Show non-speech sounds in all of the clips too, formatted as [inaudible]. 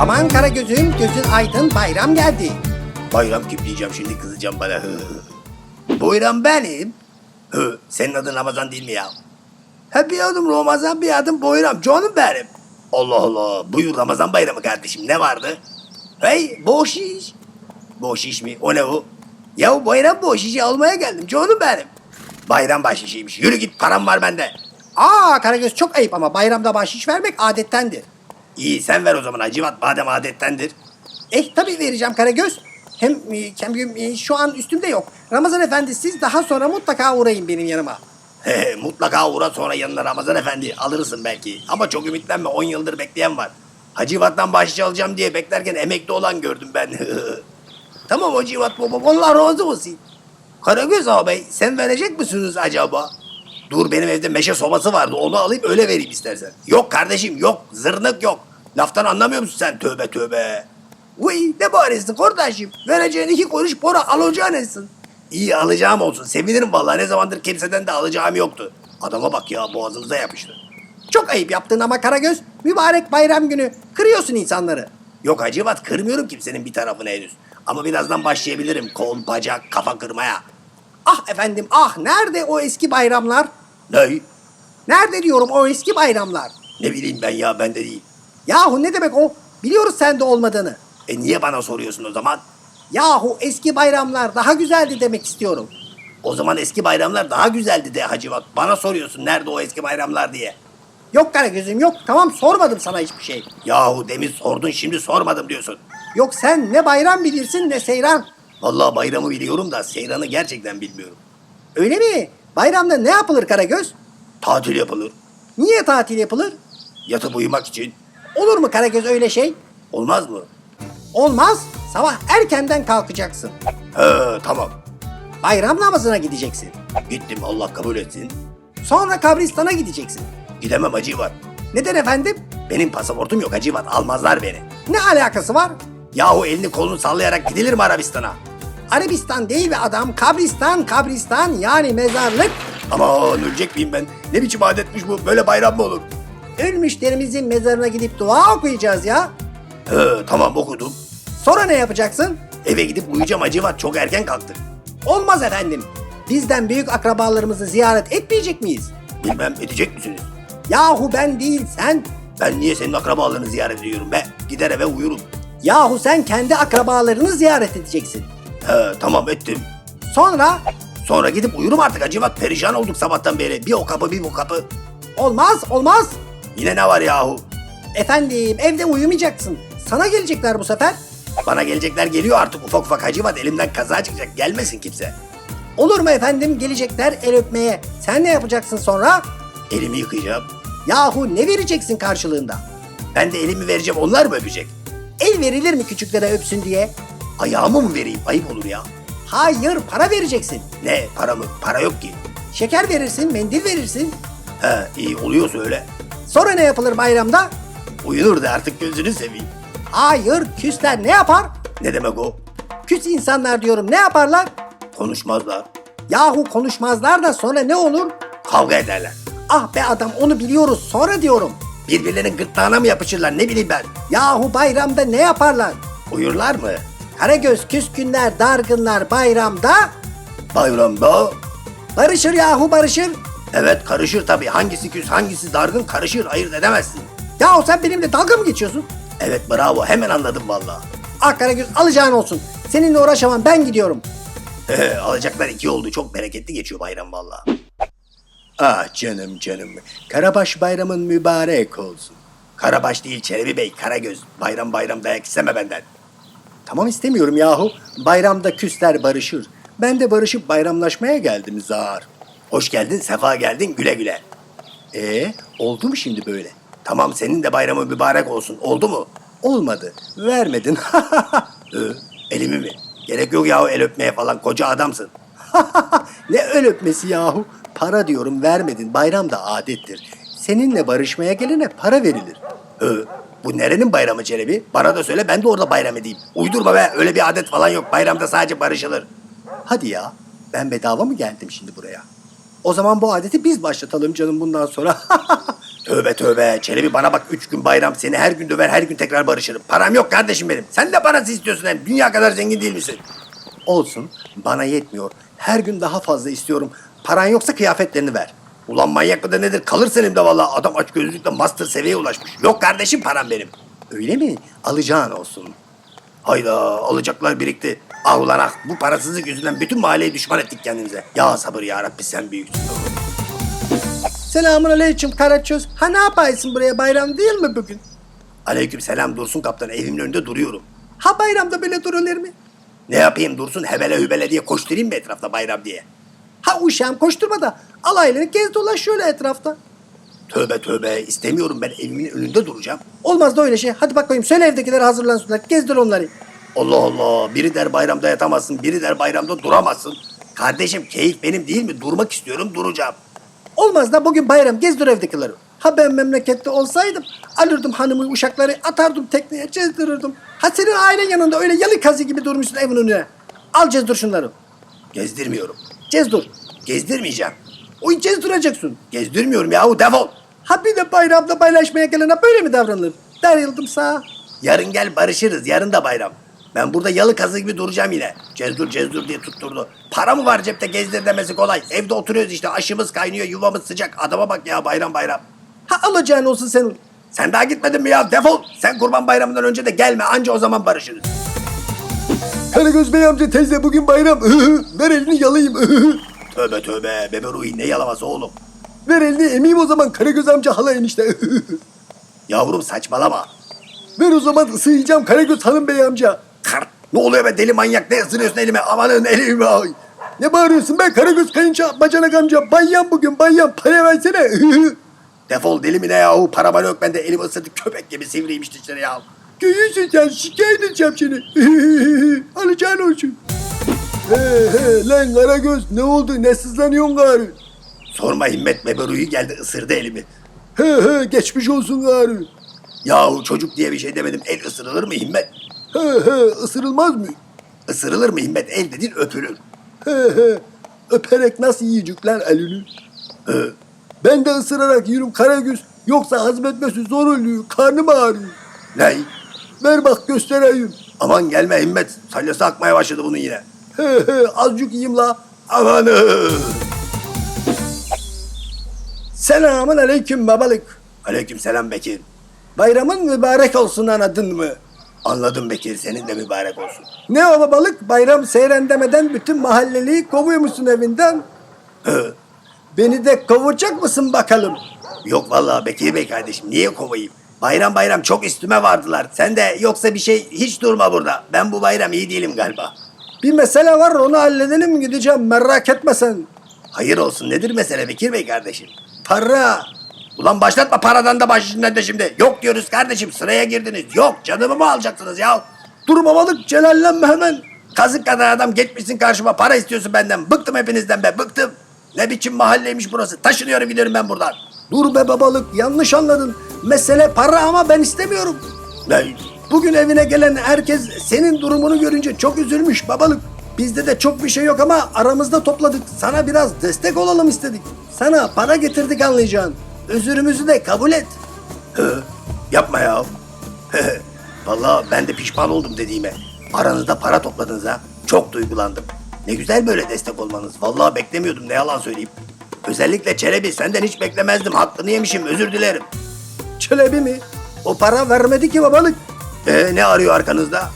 Aman kara gözüm, gözün aydın bayram geldi. Bayram kim diyeceğim şimdi kızacağım bana. Bayram benim. Hı. Senin adın Ramazan değil mi ya? He bir adım Ramazan bir adım Bayram. Canım benim. Allah Allah. Buyur Ramazan bayramı kardeşim. Ne vardı? Hey boş iş. Boş iş mi? O ne o? Ya bayram boş işi almaya geldim. Canım benim. Bayram bahşişiymiş. Yürü git param var bende. Aa Karagöz çok ayıp ama bayramda bahşiş vermek adettendir. İyi sen ver o zaman Hacivat. Madem adettendir. Eh tabii vereceğim Karagöz. Hem e, hem, e, şu an üstümde yok. Ramazan efendi siz daha sonra mutlaka uğrayın benim yanıma. He, mutlaka uğra sonra yanına Ramazan Efendi alırsın belki. Ama çok ümitlenme 10 yıldır bekleyen var. Hacivat'tan bahşiş alacağım diye beklerken emekli olan gördüm ben. [laughs] tamam Hacivat babam Allah razı olsun. Karagöz ağabey sen verecek misiniz acaba? Dur benim evde meşe sobası vardı onu alayım öyle vereyim istersen. Yok kardeşim yok zırnık yok. Laftan anlamıyor musun sen tövbe tövbe. Uy ne bağırıyorsun kardeşim? Vereceğin iki kuruş para alacağın etsin. İyi alacağım olsun. Sevinirim vallahi ne zamandır kimseden de alacağım yoktu. Adama bak ya boğazımıza yapıştı. Çok ayıp yaptın ama Karagöz. Mübarek bayram günü kırıyorsun insanları. Yok Hacivat kırmıyorum kimsenin bir tarafını henüz. Ama birazdan başlayabilirim. Kol, bacak, kafa kırmaya. Ah efendim ah nerede o eski bayramlar? Ne? Nerede diyorum o eski bayramlar? Ne bileyim ben ya ben de değil. Yahu ne demek o? Biliyoruz sende olmadığını. E niye bana soruyorsun o zaman? Yahu eski bayramlar daha güzeldi demek istiyorum. O zaman eski bayramlar daha güzeldi de Hacivat. Bana soruyorsun nerede o eski bayramlar diye. Yok Karagöz'üm yok. Tamam sormadım sana hiçbir şey. Yahu demin sordun şimdi sormadım diyorsun. Yok sen ne bayram bilirsin ne seyran. Vallahi bayramı biliyorum da seyranı gerçekten bilmiyorum. Öyle mi? Bayramda ne yapılır Karagöz? Tatil yapılır. Niye tatil yapılır? Yatıp uyumak için. Olur mu Karagöz öyle şey? Olmaz mı? Olmaz. Sabah erkenden kalkacaksın. He tamam. Bayram namazına gideceksin. Gittim Allah kabul etsin. Sonra kabristana gideceksin. Gidemem Hacivat. Neden efendim? Benim pasaportum yok Hacivat. Almazlar beni. Ne alakası var? Yahu elini kolunu sallayarak gidilir mi Arabistan'a? Arabistan değil ve adam kabristan kabristan yani mezarlık. Aman ölecek miyim ben? Ne biçim adetmiş bu? Böyle bayram mı olur? Ölmüşlerimizin mezarına gidip dua okuyacağız ya. He tamam okudum. Sonra ne yapacaksın? Eve gidip uyuyacağım Hacivat. Çok erken kalktık. Olmaz efendim. Bizden büyük akrabalarımızı ziyaret etmeyecek miyiz? Bilmem edecek misiniz? Yahu ben değil sen. Ben niye senin akrabalarını ziyaret ediyorum be? Gider eve uyurum. Yahu sen kendi akrabalarını ziyaret edeceksin. He tamam ettim. Sonra Sonra gidip uyurum artık Hacivat. Perişan olduk sabahtan beri. Bir o kapı bir bu kapı. olmaz olmaz. Yine ne var yahu? Efendim evde uyumayacaksın. Sana gelecekler bu sefer. Bana gelecekler geliyor artık ufak ufak Hacivat. Elimden kaza çıkacak. Gelmesin kimse. Olur mu efendim gelecekler el öpmeye. Sen ne yapacaksın sonra? Elimi yıkayacağım. Yahu ne vereceksin karşılığında? Ben de elimi vereceğim. Onlar mı öpecek? El verilir mi küçüklere öpsün diye? Ayağımı mı vereyim? Ayıp olur ya. Hayır para vereceksin. Ne? Para mı? Para yok ki. Şeker verirsin, mendil verirsin. He iyi oluyorsa öyle. Sonra ne yapılır bayramda? Uyunur da artık gözünü seveyim. Hayır küsler ne yapar? Ne demek o? Küs insanlar diyorum ne yaparlar? Konuşmazlar. Yahu konuşmazlar da sonra ne olur? Kavga ederler. Ah be adam onu biliyoruz sonra diyorum. Birbirlerinin gırtlağına mı yapışırlar ne bileyim ben. Yahu bayramda ne yaparlar? Uyurlar mı? Karagöz küskünler, dargınlar bayramda Bayramda. barışır yahu barışır. Evet karışır tabii. Hangisi küs hangisi dargın karışır ayırt edemezsin. Yahu sen benimle dalga mı geçiyorsun? Evet bravo hemen anladım vallahi. Ah Karagöz alacağın olsun. Seninle uğraşamam ben gidiyorum. [laughs] Alacaklar iki oldu. Çok bereketli geçiyor bayram vallahi. Ah canım canım. Karabaş bayramın mübarek olsun. Karabaş değil Çelebi Bey, Karagöz. Bayram bayram dayak isteme benden. Tamam istemiyorum yahu. Bayramda küsler barışır. Ben de barışıp bayramlaşmaya geldim zar. Hoş geldin, sefa geldin, güle güle. E oldu mu şimdi böyle? Tamam senin de bayramın mübarek olsun. Oldu mu? Olmadı. Vermedin. [laughs] Ee, elimi mi? Gerek yok yahu el öpmeye falan. Koca adamsın. [laughs] ne öl öpmesi yahu? Para diyorum vermedin. Bayram da adettir. Seninle barışmaya gelene para verilir. Ee, bu nerenin bayramı Çelebi? Bana da söyle ben de orada bayram edeyim. Uydurma be öyle bir adet falan yok. Bayramda sadece barışılır. Hadi ya. Ben bedava mı geldim şimdi buraya? O zaman bu adeti biz başlatalım canım bundan sonra. [laughs] Tövbe tövbe. Çelebi bana bak üç gün bayram. Seni her gün döver her gün tekrar barışırım. Param yok kardeşim benim. Sen de parası istiyorsun hem. Dünya kadar zengin değil misin? Olsun. Bana yetmiyor. Her gün daha fazla istiyorum. Paran yoksa kıyafetlerini ver. Ulan manyak mı da nedir? Kalırsın elimde vallahi. Adam aç gözlükle master seviyeye ulaşmış. Yok kardeşim param benim. Öyle mi? Alacağın olsun. Hayda alacaklar birikti. Ah ulan ah bu parasızlık yüzünden bütün mahalleyi düşman ettik kendimize. Ya sabır ya Rabbi sen büyüksün. Selamun aleyküm Karaçöz. Ha ne yapaysın buraya bayram değil mi bugün? Aleyküm selam Dursun kaptan evimin önünde duruyorum. Ha bayramda böyle durulur mu? Ne yapayım Dursun hebele hübele diye koşturayım mı etrafta bayram diye. Ha uşağım koşturma da alaylarını gez dolaş şöyle etrafta. Tövbe tövbe istemiyorum ben evimin önünde duracağım. Olmaz da öyle şey. Hadi bak bakayım söyle evdekiler hazırlansınlar. Gezdir onları. Allah Allah biri der bayramda yatamazsın biri der bayramda duramazsın. Kardeşim keyif benim değil mi? Durmak istiyorum duracağım. Olmaz da bugün bayram gezdir evdekileri. Ha ben memlekette olsaydım alırdım hanımı uşakları atardım tekneye gezdirirdim. Ha senin ailen yanında öyle yalı kazı gibi durmuşsun evin önüne. Al cezdur şunları. Gezdirmiyorum. Cezdur. Gezdirmeyeceğim. Oy cezduracaksın. Gezdirmiyorum yahu defol. Ha bir de bayramda paylaşmaya gelene böyle mi davranılır? Darıldım sağa. Yarın gel barışırız. Yarın da bayram. Ben burada yalı kazı gibi duracağım yine. Cezdur cezdur diye tutturdu. Para mı var cepte gezdir demesi kolay. Evde oturuyoruz işte aşımız kaynıyor yuvamız sıcak. Adama bak ya bayram bayram. Ha alacağın olsun senin. Sen daha gitmedin mi ya defol. Sen kurban bayramından önce de gelme anca o zaman barışırız. Karagöz Bey amca teyze bugün bayram. [laughs] Ver elini yalayayım. [laughs] Tövbe tövbe bebe Ruhi ne yalaması oğlum. Ver elini emeyim o zaman Karagöz amca hala enişte. [laughs] Yavrum saçmalama. Ver o zaman ısıyacağım Karagöz hanım bey amca. Kart. Ne oluyor be deli manyak ne ısırıyorsun elime amanın elime ay. Ne bağırıyorsun be Karagöz kayınça bacanak amca bayyan bugün bayyan para versene. [laughs] Defol deli mi ne yahu para bana yok bende elimi ısırdı köpek gibi sivriymiş dişleri ya. Görüyorsun sen şikayet edeceğim seni. [laughs] Alacağın olsun. He he lan Karagöz ne oldu ne sızlanıyorsun gari? Sorma himmet bebe Ruhi geldi ısırdı elimi. He he geçmiş olsun gari. Yahu çocuk diye bir şey demedim. El ısırılır mı himmet? He he ısırılmaz mı? Isırılır mı himmet? El dediğin öpülür. He he öperek nasıl yiyecekler elini? Ee, Ben de ısırarak yiyorum Karagöz. Yoksa hazmetmesi zor oluyor. Karnım ağrıyor. ne? Ver bak göstereyim. Aman gelme himmet. Salyası akmaya başladı bunun yine. [laughs] Azıcık yiyeyim la. Amanı. Selamun aleyküm babalık. Aleyküm selam Bekir. Bayramın mübarek olsun anladın mı? Anladım Bekir. Senin de mübarek olsun. Ne o babalık? Bayram seyren demeden bütün mahalleliyi kovuyormuşsun evinden. [laughs] Beni de kovacak mısın bakalım? Yok vallahi Bekir Bey kardeşim. Niye kovayım? Bayram bayram çok üstüme vardılar. Sen de yoksa bir şey hiç durma burada. Ben bu bayram iyi değilim galiba. Bir mesele var onu halledelim gideceğim merak etme sen. Hayır olsun. Nedir mesele Bekir Bey kardeşim? Para. Ulan başlatma paradan da başından da şimdi. Yok diyoruz kardeşim sıraya girdiniz. Yok canımı mı alacaksınız ya? Dur babalık celallenme hemen. Kazık kadar adam geçmişsin karşıma para istiyorsun benden. Bıktım hepinizden be bıktım. Ne biçim mahalleymiş burası. Taşınıyorum gidiyorum ben buradan. Dur be babalık yanlış anladın. Mesele para ama ben istemiyorum. Ne? Bugün evine gelen herkes senin durumunu görünce çok üzülmüş babalık. Bizde de çok bir şey yok ama aramızda topladık. Sana biraz destek olalım istedik. Sana para getirdik anlayacağın. Özürümüzü de kabul et. Hı, yapma ya. Vallahi ben de pişman oldum dediğime. Aranızda para topladınız ha. Çok duygulandım. Ne güzel böyle destek olmanız. Vallahi beklemiyordum ne yalan söyleyeyim. Özellikle Çelebi senden hiç beklemezdim. Hakkını yemişim özür dilerim. Çelebi mi? O para vermedi ki babalık. Ee, ne arıyor arkanızda?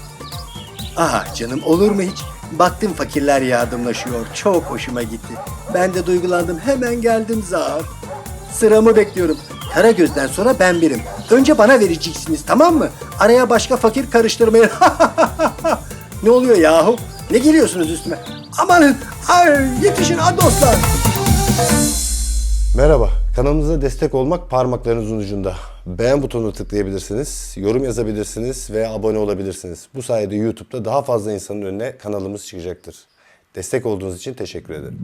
Ah canım olur mu hiç? Baktım fakirler yardımlaşıyor. Çok hoşuma gitti. Ben de duygulandım. Hemen geldim zar. Sıramı bekliyorum. Karagöz'den sonra ben birim. Önce bana vereceksiniz tamam mı? Araya başka fakir karıştırmayın. [laughs] ne oluyor yahu? Ne geliyorsunuz üstüme? Amanın ay, yetişin ha dostlar. Merhaba, kanalımıza destek olmak parmaklarınızın ucunda. Beğen butonuna tıklayabilirsiniz, yorum yazabilirsiniz ve abone olabilirsiniz. Bu sayede YouTube'da daha fazla insanın önüne kanalımız çıkacaktır. Destek olduğunuz için teşekkür ederim.